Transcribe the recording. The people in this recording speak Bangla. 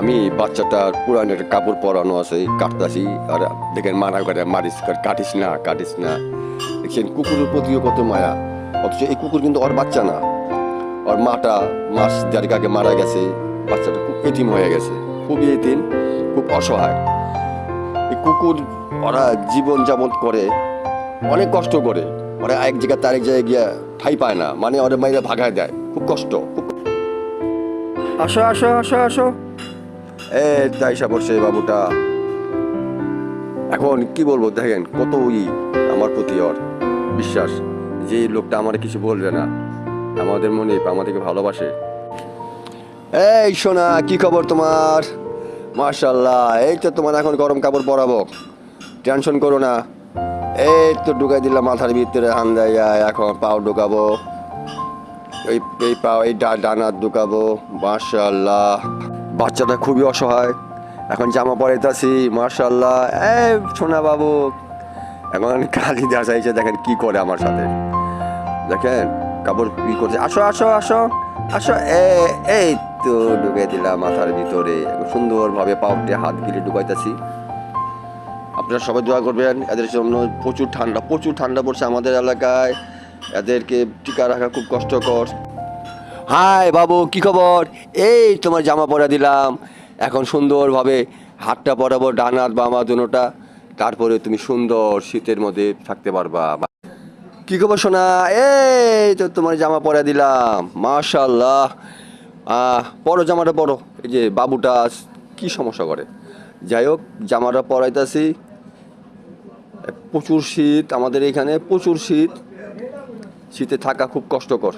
আমি বাচ্চাটার পুরানো একটা কাপড় পরানো আছে কাটতাছি, আর দেখেন মানা করে মারিস কাটিস না কাটিস না। দেখছেন, কুকুরের প্রতিও কত মায়া। অথচ এই কুকুর কিন্তু ওর বাচ্চা না। ওর মাটা মাস দেড় আগে মারা গেছে, বাচ্চাটা খুব এতিম হয়ে গেছে, খুবই এতিম, খুব অসহায়। এই কুকুর ওরা জীবন যাপন করে, অনেক কষ্ট করে। ওরা এক জায়গায় তার এক জায়গায় গিয়ে ঠাই পায় না মানে ওরা মাইরে ভাগায় দেয়। খুব কষ্ট, খুব আসো আসো আসো আসো। এ তাইসা পড়ছে বাবুটা, এখন কি বলব, দেখেন কত ই আমার প্রতি ওর বিশ্বাস। যে লোকটা আমার কিছু বলবে না, আমাদের মনে আমাদেরকে ভালোবাসে। এই সোনা, কি খবর তোমার? মার্শাল্লাহ এই তো তোমার এখন গরম কাপড় পরাবো। টেনশন করো না। এই তো ঢুকাই দিলাম মাথার ভিতরে হান্দাইয়া এখন পাও ঢুকাবো। এই এই পাও, এই ডা- ডানা ঢুকাবো মার্শাল্লাহ বাচ্চাটা খুবই অসহায়। এখন জামা পরাইতাছি মার্শাল্লাহ এ সোনা বাবু এখন কালি দেওয়া চাইছে দেখেন কি করে আমার সাথে। দেখেন কাপড় কি করছে। আসো আসো আসো আসো। এ, এই তো ঢুকে দিলাম মাথার ভিতরে। সুন্দরভাবে পাউটে হাত গিলে ঢুকাইতেছি। আপনারা সবাই দোয়া করবেন, এদের জন্য প্রচুর ঠান্ডা প্রচুর ঠান্ডা পড়ছে আমাদের এলাকায়। এদেরকে টিকা রাখা খুব কষ্টকর। হাই বাবু, কি খবর? এই তোমার জামা পরা দিলাম। এখন সুন্দরভাবে হাতটা পরাবো, ডান ডানাত বামা দুনোটা তারপরে তুমি সুন্দর শীতের মধ্যে থাকতে পারবা। কি খবর শোনা এই তো তোমার জামা পরা দিলাম। মাশাল্লাহ পরো জামাটা পরো। এই যে বাবুটা কি সমস্যা করে? যাই হোক, জামাটা পরাইতাছি। প্রচুর শীত আমাদের এখানে, প্রচুর শীত। শীতে থাকা খুব কষ্টকর।